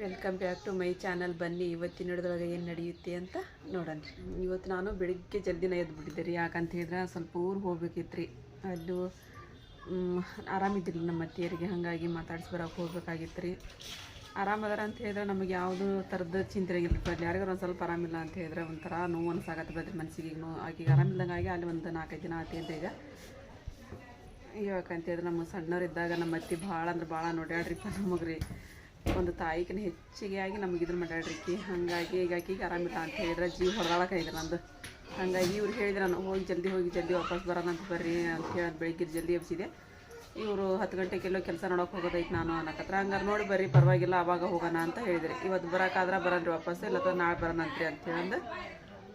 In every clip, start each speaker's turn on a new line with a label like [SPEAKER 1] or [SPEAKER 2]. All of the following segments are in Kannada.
[SPEAKER 1] Welcome back to my channel. ಬನ್ನಿ, ಇವತ್ತಿನ ಹಿಡಿದೊಳಗೆ ಏನು ನಡೆಯುತ್ತೆ ಅಂತ ನೋಡೋಣ. ಇವತ್ತು ನಾನು ಬೆಳಿಗ್ಗೆ ಜಲ್ದಿನ ಎದ್ದು ಬಿಟ್ಟಿದ್ದೆ ರೀ ಯಾಕಂತ ಹೇಳಿದ್ರೆ ಸ್ವಲ್ಪ ಊರು ಹೋಗ್ಬೇಕಿತ್ತು ರೀ ಅಲ್ಲೂ ಆರಾಮಿದ್ದಿಲ್ಲ ನಮ್ಮ ಅತ್ತಿಯರಿಗೆ. ಹಾಗಾಗಿ ಮಾತಾಡ್ಸಿ ಬರೋಕೆ ಹೋಗ್ಬೇಕಾಗಿತ್ತು ರೀ ಆರಾಮದಾರ ಅಂತ ಹೇಳಿದ್ರೆ ನಮಗೆ ಯಾವುದೂ ಥರದ ಚಿಂತೆ ಅಲ್ಲಿ ಯಾರಿಗಾರು ಒಂದು ಸ್ವಲ್ಪ ಆರಾಮಿಲ್ಲ ಅಂತ ಹೇಳಿದ್ರೆ ಒಂಥರ ನೋವು ಅನ್ಸಾಗತ್ತೆ ಬದ್ರಿ ಮನಸ್ಸಿಗೆ ನೋವು ಆಕೆಗೆ ಆರಾಮಿಲ್ದಂಗಾಗಿ ಅಲ್ಲಿ ಒಂದು ನಾಲ್ಕೈದು ದಿನ ಆತಿ ಅಂತ ಈಗ. ಯಾಕಂತ ಹೇಳಿದ್ರೆ ನಮ್ಮ ಸಣ್ಣವರಿದ್ದಾಗ ನಮ್ಮ ಅತ್ತೆ ಭಾಳ ಅಂದ್ರೆ ಭಾಳ ನೋಡ್ಯಾಡ್ರಿಪ್ಪ ನಮಗೆ ರೀ ಒಂದು ತಾಯಿಗಿನ ಹೆಚ್ಚಿಗೆ ಆಗಿ ನಮ್ಗೆ ಇದ್ರ ಮಾಡ್ಯಾಡ್ರಿಕಿ ಹಾಗಾಗಿ ಈಗ ಆಕಿಗೆ ಆರಾಮಿಲ್ಲ ಅಂತ ಹೇಳಿದ್ರೆ ಜೀವ ಹೊಡೆದಾಳಕೈದ್ರೆ ನಂದು. ಹಾಗಾಗಿ ಇವ್ರು ಹೇಳಿದ್ರು ನಾನು ಹೋಗಿ ಜಲ್ದಿ ಹೋಗಿ ಜಲ್ದಿ ವಾಪಸ್ ಬರೋಣ ಅಂತ ಬರ್ರಿ ಅಂತ ಹೇಳಿ ಬೆಳಿಗ್ಗೆ ಜಲ್ದಿ ಎಬ್ಸಿದೆ. ಇವರು ಹತ್ತು ಗಂಟೆಗೆಲ್ಲೋ ಕೆಲಸ ನೋಡೋಕೆ ಹೋಗೋದೈತೆ ನಾನು ಅನ್ನಕತ್ರ. ಹಂಗಾರೆ ನೋಡಿ ಬರ್ರಿ ಪರವಾಗಿಲ್ಲ ಆವಾಗ ಹೋಗೋಣ ಅಂತ ಹೇಳಿದ್ರಿ. ಇವತ್ತು ಬರೋಕ್ಕಾದ್ರೆ ಬರೋಣ್ರಿ ವಾಪಸ್ ಇಲ್ಲ ಅಥವಾ ನಾಳೆ ಬರೋಣಂತ್ರಿ ಅಂತ ಹೇಳಂದು.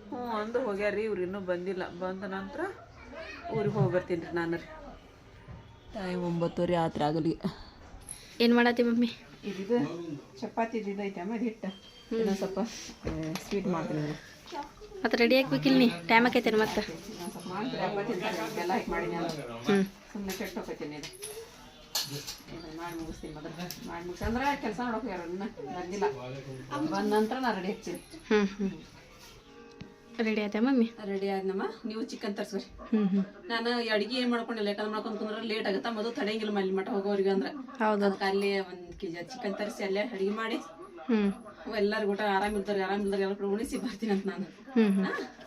[SPEAKER 1] ಹ್ಞೂ ಅಂದು ಹೋಗ್ಯಾರೀ ಇವ್ರು ಇನ್ನೂ ಬಂದಿಲ್ಲ. ಬಂದ ನಂತರ ಊರಿಗೆ ಹೋಗಿ ಬರ್ತೀನಿ ರೀ ನಾನು ರೀ.
[SPEAKER 2] ಟೈಮ್ ಒಂಬತ್ತುವರೆ ಆತ್ರ ಆಗಲಿ.
[SPEAKER 3] ಏನು ಮಾಡತ್ತಿ ಮಮ್ಮಿ?
[SPEAKER 1] ಇದು ಚಪಾತಿ ಇದೈತೆ ಆಮೇಲೆ ಹಿಟ್ಟು. ಇನ್ನೊಂದು ಸ್ವಲ್ಪ ಸ್ವೀಟ್ ಮಾಡ್ತೀನಿ
[SPEAKER 3] ಮತ್ತೆ ರೆಡಿ ಆಗ್ಬೇಕಿಲ್ಲ ನೀ? ಟೈಮ್ ಆಕೈತೇನು ಮತ್ತೆ?
[SPEAKER 1] ತಿಂತಾರೆ ಹಾಕಿ ಮಾಡಿ ಸುಮ್ಮನೆ ಕೆಟ್ಟ ಹೋಗ್ತೀನಿ ಇದು. ಮಾಡಿ ಮುಗಿಸ್ತೀನಿ ಮೊದಲು. ಮಾಡಿ ಮುಗಿಸಿ ಅಂದ್ರೆ ಕೆಲಸ ಮಾಡೋಕೆ ಯಾರು ಇನ್ನ ಬಂದಿಲ್ಲ. ಬಂದ ನಂತರ ನಾನು ರೆಡಿ ಹಾಕ್ತೀನಿ
[SPEAKER 3] ಹ್ಞೂ ಹ್ಞೂ ರೆಡಿ ಆಯ್ತಾ ಮಮ್ಮಿ?
[SPEAKER 1] ರೆಡಿ ಆಯ್ತಮ್ಮ ನೀವು ಚಿಕನ್ ತರ್ಸ್ರಿ. ನಾನು ಅಡಿಗೆ ಏನು ಮಾಡ್ಕೊಂಡಿಲ್ಲ ಯಾಕಂದ್ರೆ ಮಾಡ್ಕೊಂಡು ಕುಂದ್ರೆ ಲೇಟ್ ಆಗುತ್ತೆ? ಮೊದಲು ತಡೆಯಂಗಿಲ್ಲ ಮಲ್ಲಿ ಮಠ ಹೋಗೋರಿಗೆ ಅಂದ್ರೆ.
[SPEAKER 3] ಹೌದು
[SPEAKER 1] ಅದಕ್ಕೆ ಅಲ್ಲಿ ಒಂದು ಕೆಜಿ ಚಿಕನ್ ತರಿಸಿ ಅಲ್ಲೇ ಅಡಿಗೆ ಮಾಡಿ. ಎಲ್ಲರಿಗೂ ಊಟ ಆರಾಮಿದ್ದಾರೆ ಆರಾಮಿಲ್ದಾರೆ ಎಲ್ಲ ಉಣಿಸಿ ಬರ್ತೀನಿ ಅಂತ ನಾನು.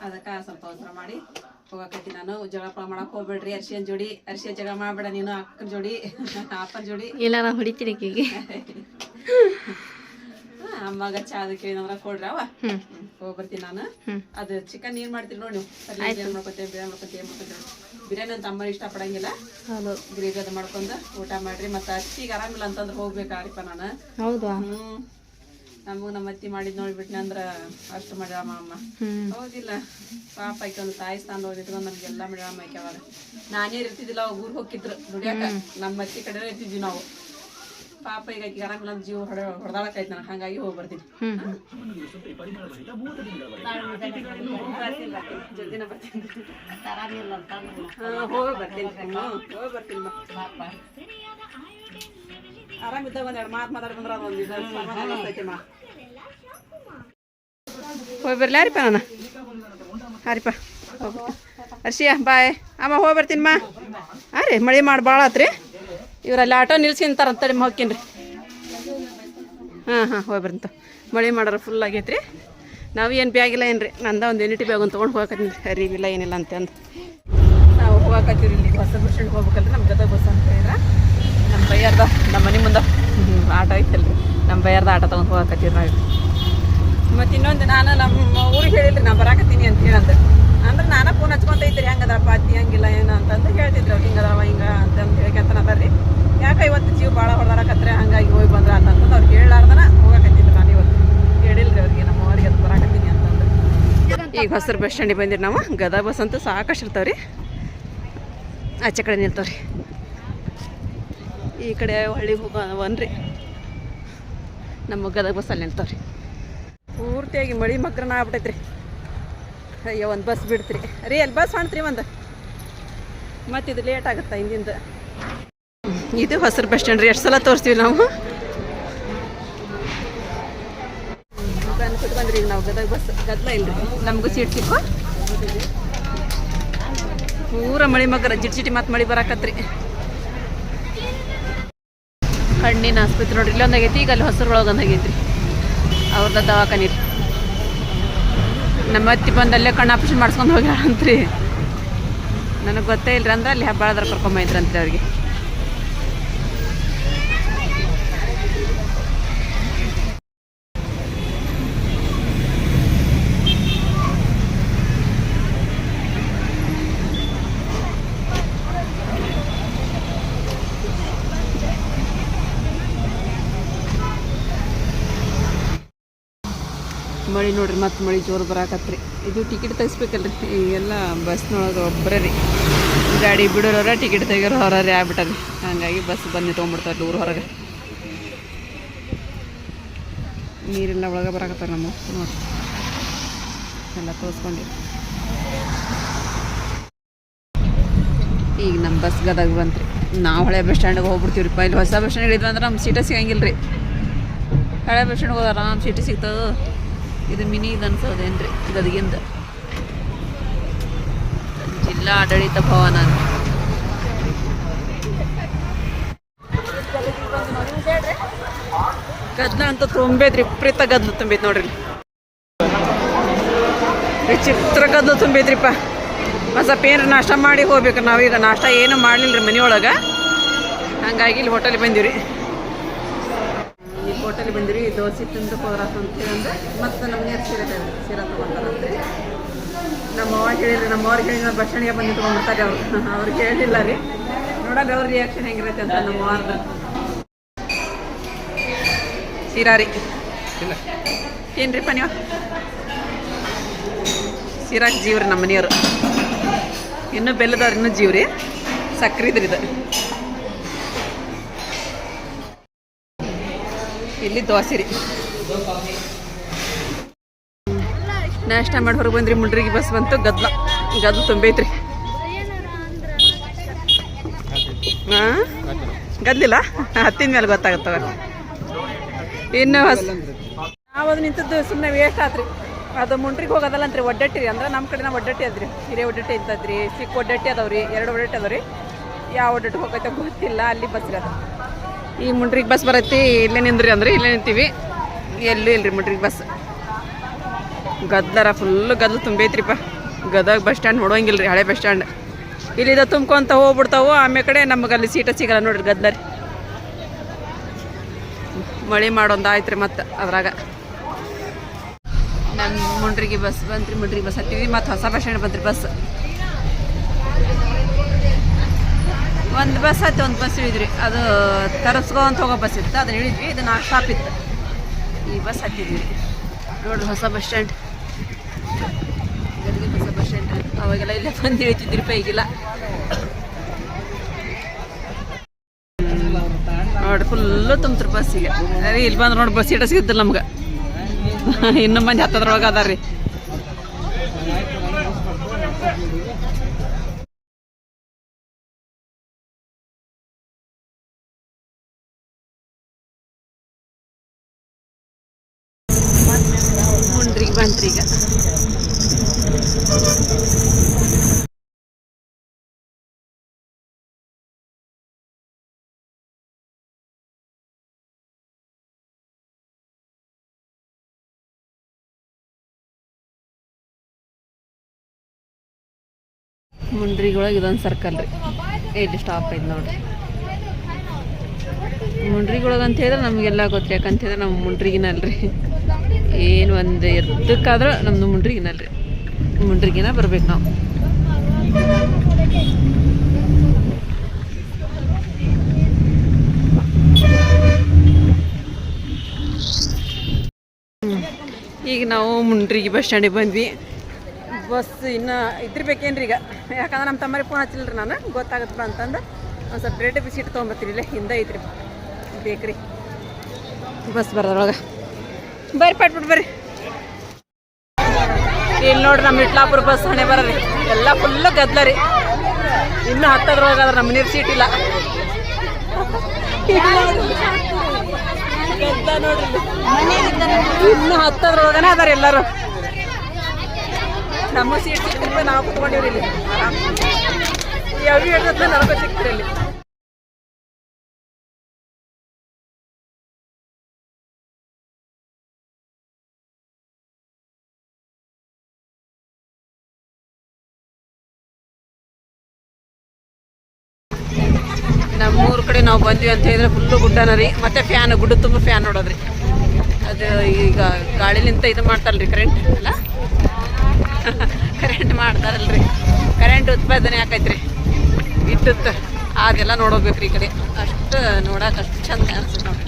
[SPEAKER 1] ಅದಕ್ಕ ಸ್ವಲ್ಪ ಅವಸರ ಮಾಡಿ ಹೋಗಕತ್ತಿ ನಾನು. ಜಗಳ ಮಾಡಕ್ ಹೋಗ್ಬೇಡ್ರಿ ಅರ್ಶಿಯನ್ ಜೋಡಿ. ಅರ್ಶಿಯ ಜಗಳ ಮಾಡ್ಬೇಡ ನೀನು ಅಕ್ಕನ ಜೋಡಿ ಅಪ್ಪನ ಜೋಡಿ.
[SPEAKER 3] ಇಲ್ಲ ಹೊಡಿತೀನಿ
[SPEAKER 1] ಅಮ್ಮಗ ಚಾ ಅದಕ್ಕೆ ಏನಾರ ಕೊಡ್ರಿ ಅವ?
[SPEAKER 3] ಹ್ಞೂ
[SPEAKER 1] ಹೋಗಿ ಬರ್ತೀನಿ ನಾನು. ಅದು ಚಿಕನ್ ಏನ್ ಮಾಡ್ತೀರಿ ನೋಡಿ ನೀವು. ಏನ್ ಮಾಡ್ಕೊತೇವೆ ಬಿರಿಯಾನಿ ಮಾಡ್ಕೊತೇವೆ ಏನ್ ಮಾಡ್ಕೊತೇವೆ ಬಿರಿಯಾನಿ ಅಂತ ಅಮ್ಮ ಇಷ್ಟಪಡಂಗಿಲ್ಲ.
[SPEAKER 3] ಹೌದು.
[SPEAKER 1] ಗ್ರೇವಿ ಅದು ಮಾಡ್ಕೊಂಡ ಊಟ ಮಾಡ್ರಿ. ಮತ್ತೆ ಅತ್ತಿಗೆ ಆರಾಮಿಲ್ಲ ಅಂತಂದ್ರೆ ಹೋಗ್ಬೇಕಾರಿಪ್ಪ ನಾನು.
[SPEAKER 3] ಹೌದಾ?
[SPEAKER 1] ಹ್ಮ್. ನಮಗೂ ನಮ್ಮ ಅತ್ತಿ ಮಾಡಿದ್ ನೋಡ್ಬಿಟ್ನ ಅಂದ್ರ ಅಷ್ಟು ಮಾಡ್ಯಾಮ ಅಮ್ಮ ಹೌದಿಲ್ಲ ಪಾಪ ಆಯ್ಕೆ ಒಂದು ತಾಯಿ ಸ್ಥಾನ ಹೋಗಿದ್ರು ನಮ್ಗೆಲ್ಲ ಮಾಡ್ಯಾಮ ಆಯ್ಕೆ ಅವಾಗ. ನಾನೇ ಇರ್ತಿದ್ದಿಲ್ಲ ಊರ್ ಊರಿಗೆ ಹೋಗಿದ್ರು ದುಡಿಯಾಕ. ನಮ್ಮ ಅತ್ತಿ ಕಡೆ ಇರ್ತಿದ್ವಿ ನಾವು. ಪಾಪ ಈಗ ಆಕಿಗೆ ಆರಾಮಿಲ್ಲ ಅಂತ ಜೀವ ಹೊಡೆ ಹೊಡೆದಾಳಕೈತೆ ನನಗೆ. ಹಂಗಾಗಿ ಹೋಗಿ ಬರ್ತೀನಿ. ಜಲ್ದಿನ ಬರ್ತೀನಿ ಹಾಂ ಹೋಗಿ ಬರ್ತೀನಿ. ಹೋಗಿ ಬರ್ತೀನಿ ಆರಾಮಿದ್ದಾಗ ಒಂದೆರಡು ಮಾತು ಮಾತಾಡಿ ಬಂದ್ರೆ ಅದೊಂದು ಇದು. ಮಾ. ಹೋಗಿ ಬರ್ಲಿ. ಯಾರಿಪ್ಪ ನಾನು? ಹಾರಿಪ್ಪ. ಹರ್ಷಿಯ ಬಾಯ್. ಅಮ್ಮ ಹೋಗಿ ಬರ್ತೀನಿ ಮಾ. ಹಾಂ ರೀ ಮಳೆ ಮಾಡಿ ಭಾಳ ಆತ್ರಿ? ಇವರಲ್ಲಿ ಆಟೋ ನಿಲ್ಸಿಂತಾರಂತೇಳಿ ಹೋಗ್ತೀನಿ ರೀ ಹಾಂ ಹಾಂ ಹೋಗಿ ಬರ್ತೀನಿ ಮಳೆ ಮಾಡೋರು ಫುಲ್ ಆಗೈತ್ರಿ. ನಾವು ಏನು ಬ್ಯಾಗಿಲ್ಲ ಏನು ರೀ ನಂದ ಒಂದು ಯೂನಿಟಿ ಬ್ಯಾಗ್ ಒಂದು ತೊಗೊಂಡು ಹೋಗಕತ್ತೀನಿ ಅರಿವಿಲ್ಲ ಏನಿಲ್ಲ ಅಂತ ಅಂದು. ನಾವು ಹೋಗಕತ್ತೀವಿ ಇಲ್ಲಿ ಹೊಸ ಬಸ್ ಸ್ಟ್ಯಾಂಡ್ ಹೋಗ್ಬೇಕಲ್ರಿ ನಮ್ಮ ಜೊತೆ ಬಸ್ ಅಂತ ಹೇಳಿದ್ರೆ. ನಮ್ಮ ಬೈಯಾರ್ದ ನಮ್ಮ ಮನೆ ಮುಂದೆ. ಆಟೋ ಐತಲ್ರಿ. ನಮ್ಮ ಬೈಯಾರ್ದ ಆಟೋ ತೊಗೊಂಡು ಹೋಗಕತ್ತೀರಿ ನಾವು ಮತ್ತು ಇನ್ನೊಂದು ನಾನು ನಮ್ಮ ಊರಿಗೆ ಹೇಳಿದ್ರೆ, ನಾ ಬರಾಕತ್ತೀನಿ ಅಂತ ಹೇಳಂದ್ರೆ. ಅಂದ್ರೆ ನಾನು ಫೋನ್ ಹಚ್ಕೊಂತ ಇದ್ರಿ ಹೆಂಗದಪ್ಪ ಅತ್ತಿ ಹಂಗಿಲ್ಲ ಏನು ಅಂತಂದು ಹೇಳ್ತಿದ್ರು ಅವ್ರು ಹಿಂಗದವ ಹಿಂಗ ಅಂತಂದು ಹೇಳ್ಕೊಂತ ಅದಾರ್ರಿ ಯಾಕೆ ಇವತ್ತು ಜೀವ ಭಾಳ ಹೊಡೆದಾರಕತ್ರೆ ಹಂಗಾಗಿ ಹೋಗಿ ಬಂದ್ರ ಅಂತಂದು ಅವ್ರು ಹೇಳಾರ್ದನ ಹೋಗಕತ್ತಿದ್ರು ನಾನು ಇವತ್ತು. ಹೇಳಿಲ್ರಿ ಅವ್ರಿಗೆ ನಮ್ಮ ಅವ್ರಿಗೆ ಅದು ಬರಾಕತ್ತೀನಿ ಅಂತಂದು. ಈಗ ಹೊಸರು ಬಸ್ ಸ್ಟ್ಯಾಂಡಿಗೆ ಬಂದಿರಿ ನಾವು ಗದಾ ಬಸ್ ಅಂತೂ ಸಾಕಷ್ಟು ಇರ್ತಾವ್ರಿ ಆಚೆ ಕಡೆ ನಿಲ್ತಾವ್ರಿ. ಈ ಕಡೆ ಹಳ್ಳಿಗೆ ಹೋಗೋವನ್ರಿ ನಮ್ಮ ಗದಗ ಬಸ್ ಅಲ್ಲಿ ನಿಲ್ತಾವ್ರಿ. ಪೂರ್ತಿಯಾಗಿ ಮಳಿ ಮಗ್ರನ ಆಗ್ಬಿಟ್ಟೈತ್ರಿ ಅಯ್ಯೋ, ಒಂದು ಬಸ್ ಬಿಡ್ತ್ರಿ. ರೀ ಅಲ್ಲಿ ಬಸ್ ಹಾಣ್ತ್ರಿ ಒಂದು? ಮತ್ತೆ ಇದು ಲೇಟ್ ಆಗುತ್ತಾ ಹಿಂದಿಂದ? ಇದು ಹೊಸರು ಬಸ್ ಸ್ಟ್ಯಾಂಡ್ ರೀ, ಎಷ್ಟು ಸಲ ತೋರಿಸ್ತೀವಿ ನಾವು? ಬಂದ್ರಿ ಈಗ ನಾವು, ಗದಗ ಬಸ್ ಗದ್ದಲ ಇಲ್ರಿ? ನಮಗೂ ಸೀಟ್ ಸಿಕ್ಕು. ಪೂರ ಮಳಿ ಮಗರ ಜಿಟ್ ಜಿಟಿ ಮತ್ತೆ ಮಳಿ ಬರಾಕತ್ರಿ. ಹಣ್ಣಿನ ಆಸ್ಪತ್ರೆ ನೋಡ್ರಿ, ಇಲ್ಲೊಂದಾಗೈತಿ ಈಗ ಅಲ್ಲಿ ಹೊಸರು ಒಳಗೊಂದಾಗೈತ್ರಿ ಅವ್ರದ್ದು ಅವ್ರದ ದವಾಖಾನೆ ರೀ ನಮ್ಮ ಅತ್ತಿ ಬಂದಲ್ಲೇ ಕಣ್ಣು ಆಪ್ರೇಷನ್ ಮಾಡ್ಸ್ಕೊಂಡು ಹೋಗ್ಯಾಳಂತ್ರಿ. ನನಗೆ ಗೊತ್ತೇ ಇಲ್ಲರಿ ಅಂದ್ರೆ ಅಲ್ಲಿ ಹಬ್ಬಾಳದ್ರ ಕರ್ಕೊಂಬೈತ್ರಂತ್ರಿ ಅವ್ರಿಗೆ. ಮಳಿ ನೋಡ್ರಿ, ಮತ್ತೆ ಮಳೆ ಜೋರು ಬರಾಕತ್ರಿ. ಇದು ಟಿಕೆಟ್ ತೆಗಿಸ್ಬೇಕಲ್ರಿ. ಈಗೆಲ್ಲ ಬಸ್ನೊಳಗೆ ಒಬ್ಬರೇ ರೀ. ಗಾಡಿ ಬಿಡೋರವ್ರ ಟಿಕೆಟ್ ತೆಗಿಯೋರು ಹೊರರಿ ಆಗ್ಬಿಟ್ಟಾರಿ ಹಂಗಾಗಿ ಬಸ್ ಬಂದು ತೊಗೊಂಡ್ಬಿಡ್ತಾರೆ ಊರು ಹೊರಗೆ. ನೀರೆಲ್ಲ ಒಳಗೆ ಬರಾಕತ್ತಾರ ನಮ್ಮ ನೋಡ್ರಿ. ಎಲ್ಲ ತೋರಿಸ್ಕೊಂಡಿ ಈಗ ನಮ್ಮ ಬಸ್ ಗದಗ ಬಂತ್ರಿ. ನಾವು ಹಳೆ ಬಸ್ ಸ್ಟ್ಯಾಂಡಿಗೆ ಹೋಗ್ಬಿಡ್ತೀವಿ ರೀ ಇಲ್ಲಿ ಹೊಸ ಬಸ್ ಸ್ಟ್ಯಾಂಡ್ ಹಿಡಿದ್ವಿ ಅಂದ್ರೆ ನಮ್ಮ ಸೀಟ ಸಿಗಂಗಿಲ್ಲ ರೀ
[SPEAKER 2] ಹಳೆ ಬಸ್ ಸ್ಟ್ಯಾಂಡ್ಗೆ ಹೋದ ಆರಾಮ್ ಸೀಟಿ ಸಿಗ್ತದ. ಇದು ಮಿನಿ ಅನ್ಸೋದೇನ್ರಿ? ಗದಗಿಂದ ಜಿಲ್ಲಾ ಆಡಳಿತ ಭವನ
[SPEAKER 1] ಗದ್ನ ಅಂತ ತುಂಬೈತ್ರಿ ವಿಪರೀತ ಗದ್ಲು ತುಂಬೈತಿ ನೋಡ್ರಿ. ವಿಚಿತ್ರ ಗದ್ಲು ತುಂಬೈತ್ರಿಪ್ಪ ಒಂದು ಸ್ವಲ್ಪ ಏನಾರ ನಾಷ್ಟ ಮಾಡಿ ಹೋಗ್ಬೇಕು ನಾವೀಗ. ನಾಷ್ಟ ಏನು ಮಾಡ್ಲಿಲ್ಲ ರೀ ಮನೆಯೊಳಗೆ. ಹಂಗಾಗಿ ಇಲ್ಲಿ ಹೋಟೆಲ್ ಬಂದೀವಿ ರೀ ಹೋಟೆಲಿಗೆ ಬಂದಿರಿ ದೋಸೆ ತಿಂದು ಹೋದ್ರಾತು ಅಂತ ಹೇಳಂದ್ರೆ ನಮ್ಮ ನೀರು ಸೀರೆ ಸೀರೆ ತೊಗೊಂತಾರಂತೆ ನಮ್ಮ ಅವ್ವ ಹೇಳಿರಿ ನಮ್ಮ ಅವ್ರಿಗೆ ಹೇಳಿ ಬಸ್ ಸ್ಟ್ಯಾಂಡ್ಗೆ ಬಂದು ತೊಗೊಂಡ್ಬಿಡ್ತಾರೆ ಅವ್ರು. ಅವ್ರಿಗೆ ಹೇಳಿಲ್ಲ ರೀ. ನೋಡೋಣ ಅವ್ರ ರಿಯಾಕ್ಷನ್ ಹೆಂಗಿರುತ್ತೆ ಅಂತ ನಮ್ಮ ಅವ್ರದ್ದು ಸೀರಾ ರೀ. ಏನ್ರಿಪ್ಪ ನೀವು ಸೀರಾಕ್ ಜೀವ್ರಿ ನಮ್ಮ ಮನೆಯವರು. ಇನ್ನೂ ಬೆಲ್ಲದವ್ರು ಇನ್ನೂ ಜೀವ್ರಿ. ಸಕ್ರೆ ಇದ್ರಿ ಇದು. ಇಲ್ಲಿ ದೋಸೆ ರೀ. ನಾಷ್ಟ ಮಾಡಿ ಹೊರಗೆ ಬಂದ್ರಿ ಮುಂಡ್ರಿಗೆ ಬಸ್ ಬಂತು, ಗದ್ಲ ಗದ್ಲ ತುಂಬೈತ್ರಿ. ಹಾಂ ಗದ್ಲಿಲ್ಲ? ಹತ್ತಿನ ಮೇಲೆ ಗೊತ್ತಾಗತ್ತವ ಇನ್ನು ನಾವು ಅದು ನಿಂತದ್ದು ಸುಮ್ಮನೆ ವೇಸ್ಟ್ ಆತ್ರಿ. ಅದು ಮುಂಡ್ರಿಗೆ ಹೋಗೋದಲ್ಲ ಅಂತ್ರಿ, ಒಡ್ಡಟ್ಟಿ ರೀ ಅಂದ್ರೆ ನಮ್ಮ ಕಡೆನ ಒಡ್ಡಟ್ಟಿ ಅದ್ರಿ. ಹಿರೇ ಒಡ್ಡಟ್ಟಿ ಇರ್ತದ್ರಿ ಸಿಕ್ಕ ಒಡ್ಡಟ್ಟಿ ಅದಾವ್ರಿ, ಎರಡು ಒಡ್ಡಟ್ಟಿ ಅದಾವ್ರಿ. ಯಾವ ಒಡ್ಡಟ್ಟು ಹೋಗೈತೆ ಗೊತ್ತಿಲ್ಲ, ಅಲ್ಲಿ ಬಸ್ ರೀ ಅದು. ಈ ಮುಂಡ್ರಿಗೆ ಬಸ್ ಬರತ್ತಿ ಇಲ್ಲೇ ನಿಂದ್ರಿ ಅಂದ್ರೆ ಇಲ್ಲೇ ನಿಂತೀವಿ. ಎಲ್ಲೂ ಇಲ್ರಿ ಮುಂಡ್ರಿಗೆ ಬಸ್ ಗದ್ದರ ಫುಲ್ ಗದ್ದಲು ತುಂಬೈತ್ರಿಪ್ಪ. ಗದಗ ಬಸ್ ಸ್ಟ್ಯಾಂಡ್ ನೋಡೋಂಗಿಲ್ಲ ಹಳೆ ಬಸ್ ಸ್ಟ್ಯಾಂಡ್ ಇಲ್ಲಿದ ತುಂಬ್ಕೊಂತ ಹೋಗ್ಬಿಡ್ತಾವು, ಆಮೇಲೆ ಕಡೆ ನಮಗೆ ಅಲ್ಲಿ ಸೀಟ ಸಿಗಲ್ಲ ನೋಡ್ರಿ ಗದ್ದರಿ ಮಳೆ ಮಾಡೋಂದು ಮತ್ತು ಅದ್ರಾಗ. ನಮ್ಮ ಮುಂಡ್ರಿಗೆ ಬಸ್ ಬಂತ್ರಿ ಮುಂಡ್ರಿಗೆ ಬಸ್ ಹತ್ತೀವಿ, ಮತ್ತು ಹೊಸ ಬಸ್ ಸ್ಟ್ಯಾಂಡ್ ಬಂತ್ರಿ ಬಸ್ ಒಂದು ಬಸ್ ಹತ್ತಿ ಒಂದು ಬಸ್ ಇಳಿದ್ರಿ ಅದು ತರಸ್ಕೊಂತ ಹೋಗೋ ಬಸ್ ಇತ್ತು. ಅದನ್ನ ಇಳಿದ್ವಿ ಇದು ನಾಲ್ಕು ಸ್ಟಾಪ್ ಇತ್ತು. ಈ ಬಸ್ ಹತ್ತಿದ್ವಿ. ನೋಡ್ರಿ ಹೊಸ ಬಸ್ ಸ್ಟ್ಯಾಂಡ್ ಗದಗ ಹೊಸ ಬಸ್ ಸ್ಟ್ಯಾಂಡ್ ಅವಾಗೆಲ್ಲ ಇಲ್ಲೇ ಬಂದು ಇಳಿತಿದ್ರಿ ಪೈಗಿಲ್ಲ ನೋಡಿ ಫುಲ್ಲು ತುಂಬ್ತ್ರಿ ಬಸ್ಸಿಗೆ ಅದೇ ಇಲ್ಲಿ ಬಂದ್ರೆ ನೋಡಿ ಬಸ್ ಸೀಟ ಸಿಗುತ್ತಲ್ಲ ನಮ್ಗೆ. ಇನ್ನೂ ಮಂದಿ ಹತ್ತದ್ರೊಳಗೆ ಅದಾರ ರೀ ಮುಂಡ್ರಿಗೊಳಗೆ ಇದೊಂದು ಸರ್ಕಲ್ ರೀ. ಇಲ್ಲಿ ಸ್ಟಾಪ್ ಐತೆ ನೋಡ್ರಿ. ಮುಂಡ್ರಿಗೊಳಗೆ ಅಂತ ಹೇಳಿದ್ರೆ ನಮಗೆಲ್ಲ ಗೊತ್ತು ಯಾಕಂತ ಹೇಳಿದ್ರೆ ನಮ್ಮ ಮುಂಡ್ರಿಗಿನಲ್ರಿ. ಏನು ಒಂದು ಎದ್ದಕ್ಕಾದ್ರೆ ನಮ್ಮದು ಮುಂಡ್ರಿಗಿನಲ್ರಿ. ಮುಂಡ್ರಿಗಿನ ಬರ್ಬೇಕು ನಾವು. ಈಗ ನಾವು ಮುಂಡ್ರಿಗೆ ಬಸ್ ಸ್ಟ್ಯಾಂಡಿಗೆ ಬಂದ್ವಿ. ಬಸ್ ಇನ್ನು ಇದ್ದಿರ್ಬೇಕೇನ್ರಿ ಈಗ? ಯಾಕಂದ್ರೆ ನಮ್ಮ ತಮ್ಮರಿಗೆ ಫೋನ್ ಹಚ್ಚಿಲ್ರಿ ನಾನು. ಗೊತ್ತಾಗತ್ತಪ್ಪ ಅಂತಂದು ಒಂದು ಸ್ವಲ್ಪ ಬ್ರೆಡ್ ಬಿಸಿಟ್ ತೊಗೊಂಬರ್ತೀರಿ ಇಲ್ಲೇ, ಹಿಂದೆ ಐತ್ರಿ. ಬೇಕ್ರಿ. ಬಸ್ ಬರೋದ್ರೊಳಗೆ. ಬರ್ರಿ ಪಟ್ಬಿಟ್ಟು ಬರ್ರಿ. ಇಲ್ಲಿ ನೋಡ್ರಿ ನಮ್ಮ ಇಟ್ಲಾಪುರ ಬಸ್ ಹಣೆ ಬರೋರಿ. ಎಲ್ಲ ಫುಲ್ಲು ಗದ್ದಲ ರೀ ಇನ್ನೂ ಹತ್ತದ್ರೊಳಗೆ ಅದ್ರ ನಮ್ಮ ನೀರು ಸೀಟ್ ಇಲ್ಲ. ಗದ್ದ ನೋಡ್ರಿ. ಇನ್ನೂ ಹತ್ತದ್ರೊಳಗನೆ ಅದಾರ ಎಲ್ಲರೂ. ನಮ್ಮ ಸೀಟ್ ಸಿಕ್ಕಿದ್ರೆ ನಾವು ಕುತ್ಕೊಂಡಿವ್ರಿ ಇಲ್ಲಿ. ಹೇಳ್ದತ್ತ ನನಗೂ ಸಿಕ್ತಿರಿ ಇಲ್ಲಿ ನಮ್ಮೂರ ಕಡೆ ನಾವು ಬಂದ್ವಿ ಅಂತ ಹೇಳಿದ್ರೆ ಫುಲ್ಲು ಗುಡ್ಡನ ರೀ. ಮತ್ತೆ ಫ್ಯಾನ್ ಗುಡ್ಡ ತುಂಬ ಫ್ಯಾನ್ ನೋಡೋದ್ರಿ. ಅದು ಈಗ ಗಾಳಿಲಿಂತ ಇದು ಮಾಡ್ತಾರಲ್ರಿ ಕರೆಂಟ್ ಅಲ್ಲ ಕರೆಂಟ್ ಮಾಡ್ತಾರಲ್ರಿ ಉತ್ಪಾದನೆ ಆಕೈತ್ರಿ. ವಿದ್ಯುತ್ ಅದೆಲ್ಲ ನೋಡೋಗ್ಬೇಕ್ರಿ ಈ ಕಡೆ. ಅಷ್ಟು ನೋಡಕ್ಕೆ ಅಷ್ಟು ಚಂದ ಅನ್ಸುತ್ತೆ ನೋಡ್ರಿ.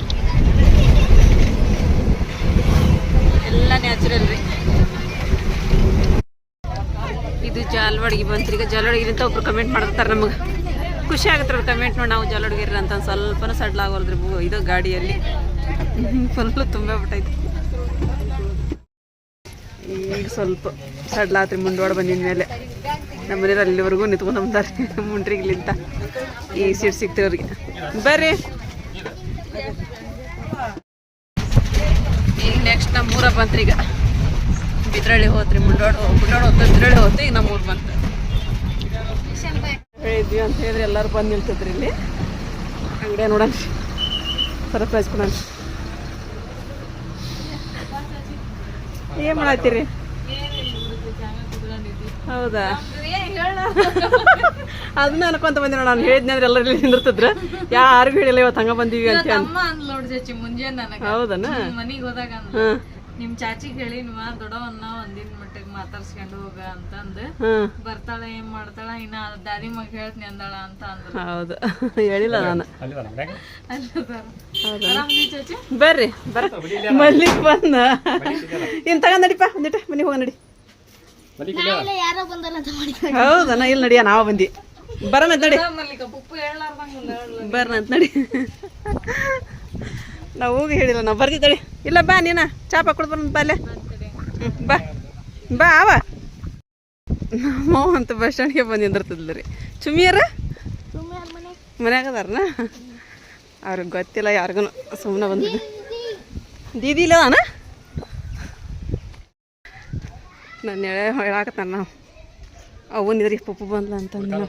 [SPEAKER 1] ಎಲ್ಲ ನ್ಯಾಚುರಲ್ ರೀ. ಇದು ಜಾಲ್ವಾಡಿಗೆ ಬಂತ್ರಿ. ಈಗ ಜಾಲ್ವಾಡಿಗಿಂತ ಒಬ್ರು ಕಮೆಂಟ್ ಮಾಡ್ತಾರೆ ನಮಗೆ. ಖುಷಿ ಆಗುತ್ತೆ ಕಮೆಂಟ್ ನೋಡಿ ನಾವು ಜಾಲ್ವಾಡಿಗಿರಿ ಅಂತ. ಸ್ವಲ್ಪನೂ ಸಡ್ಲಾಗೋಲ್ರಿ ಇದು ಗಾಡಿಯಲ್ಲಿ. ಫುಲ್ಲು ತುಂಬ ಬಿಟ್ಟೈತಿ ಈಗ ಸ್ವಲ್ಪ ಸಡ್ಲಾತ್ರಿ ಮುಂದೋಡ್ ಬಂದಿದ ಮೇಲೆ ನಮ್ಮ ಮನೇಲಿ ಅಲ್ಲಿವರೆಗೂ ನಿಂತ್ಕೊಂಡು ಅಂತಾರೆ ಮುಂಡ್ರಿಗ್ಲಿಂತ ಈ ಸೀಟ್ ಸಿಗ್ತಿರೋರಿಗೆ. ಬರ್ರಿ. ಈಗ ನೆಕ್ಸ್ಟ್ ನಮ್ಮ ಊರ ಬಂತ್ರಿ ಈಗ. ಬಿದ್ರಳ್ಳಿ ಹೋತ್ರಿ ಮುಂಡೋಡು ಮುಂಡೋಡು ಹೋದ್ರೆ ಬಿದ್ರಳ್ಳಿ ಹೋದ್ರೆ ಈಗ ನಮ್ಮ ಊರು ಬಂತು ಹೇಳಿದ್ವಿ ಅಂತ ಹೇಳಿದ್ರೆ ಎಲ್ಲರೂ ಬಂದು ನಿಲ್ತಿದ್ರಿ ಇಲ್ಲಿ. ಅಂಗಡಿ ನೋಡೋಣ. ಸರ್ಪ್ರೈಸ್ ಕೊಡೋಣ. ಏನು ಮಾಡತ್ತೀರಿ? ಹೌದಾ? ಅದನ್ನ ಅನ್ಕೊಂತ ಬಂದಿ ನೋಡ ನಾನು ಹೇಳಿದ್ನಿ ಅಂದ್ರೆ ಎಲ್ಲರೂ ಇಲ್ಲಿ ನಿಂದಿರ್ತಿದ್ರ. ಯಾರಿಗೂ ಹೇಳಿಲ್ಲ ಇವತ್ತು ಹಂಗ ಬಂದೀವಿ ಅಂತ.
[SPEAKER 4] ಅಮ್ಮ ಅಂದ್ ನೋಡಿ ಚಾಚಿ ಮುಂಜಾನೆ ನನಗೆ.
[SPEAKER 1] ಹೌದನ?
[SPEAKER 4] ಮನಿಗ್ ಹೋದಾಗ ನಿಮ್
[SPEAKER 1] ಹಾಂ
[SPEAKER 4] ಹೇಳಿ ಚಾಚಿಗ್ ಹೇಳಿನ್ವ ದೊಡ್ಡವನ್ನ ಒಂದಿನ ಮಟ್ಟಿಗೆ ಮಾತಾಡ್ಸ್ಕೊಂಡು ಹೋಗ ಅಂತಂದು. ಬರ್ತಾಳೆ ಏನ್ ಮಾಡ್ತಾಳ ಇನ್ನ ದಾದಿ ಮಗ ಹೇಳ್ತೀನಿ ಅಂದಾಳ ಅಂತ ಅಂದ್ರು.
[SPEAKER 1] ಹೌದು. ಹೇಳಿಲ್ಲ ನಾನು. ಬರ್ರಿ ಬರ್ರಿ. ಮಲ್ಲಿಗೆ ಬಂದ. ಇನ್ ತಗೊಂಡ್ ನಡಿಪ ಒಂದಿಟ ಮನೆಗೆ ಹೋಗ ನಡಿ.
[SPEAKER 3] ಯಾರೋ ಬಂದಲ್ಲ ಅಂತ ಮಾಡಿ.
[SPEAKER 1] ಹೌದನ ಇಲ್ಲಿ ನಡಿಯ ನಾವು ಬಂದಿ ಬರೋಣ ನಡಿ. ಅಂತ ನಡಿ. ನಾವು ಹೋಗಿ ಹೇಳಿಲ್ಲ ನಾವು ಬರ್ತಿದ್ದಾಳೆ ಇಲ್ಲ ಬಾ ನೀನ ಚಾಪ ಕುಡ್ದು ಬರೋಣ ಬಾ ಅಲ್ಲೇ. ಬಾ. ಬಾ ಅವ ನಮ್ಮ ಅಂತ ಬಸ್ ಸ್ಟ್ಯಾಂಡ್ಗೆ ಬಂದು ನಿಂದಿರ್ತದ್ಲ ರೀ. ಚುಮಿಯರ ಮನ್ಯಾಗ ಅದಾರನ? ಅವ್ರಿಗೆ ಗೊತ್ತಿಲ್ಲ ಯಾರಿಗೂ ಸುಮ್ಮನೆ ಬಂದಿದ್ದು ದೀದಿ ಇಲ್ಲ ಅಣ್ಣ? ನಾನು ಎಳೆ ಹೇಳಾಕತ್ತಾನ ನಾವು. ಅವನ್ ಇದ್ರಿ ಪಪ್ಪು ಬಂದ್ಲ ಅಂತಂದು ನಾವು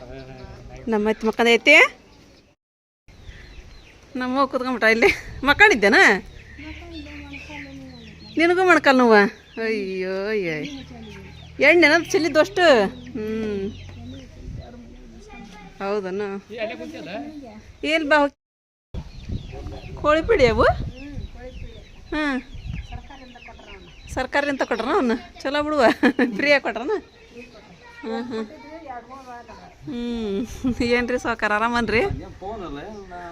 [SPEAKER 1] ನಮ್ಮ ಅತ್ತೆ ಮಕ್ಕಂದ ಐತಿ? ನಮ್ಮ ಕುತ್ಕೊಂಬಿಟ್ಟ ಇಲ್ಲಿ. ಮಕ್ಕಳಿದ್ದೇನ? ನಿನಗೂ ಮಣ್ಕಲ್ ನೋವ? ಅಯ್ಯೋ, ಅಯ್ಯ. ಎಣ್ಣೆನ ಚೆಲ್ಲಿದ್ದಷ್ಟು ಹ್ಞೂ ಹೌದನ? ಎಲ್ಲಿ ಬಾ ಕೋಳಿ ಪಿಡಿಯವು ಅವು? ಹಾಂ ಸರ್ಕಾರದಿಂದ ಕೊಟ್ರನ ಅವನ್ನ ಚಲೋ ಬಿಡುವ. ಫ್ರೀಯಾಗಿ ಕೊಟ್ರನ? ಹಾಂ ಹಾಂ ಹ್ಞೂ ಏನ್ರಿ ಸಾವ್ಕಾರ? ಆರಾಮನ್ರಿ?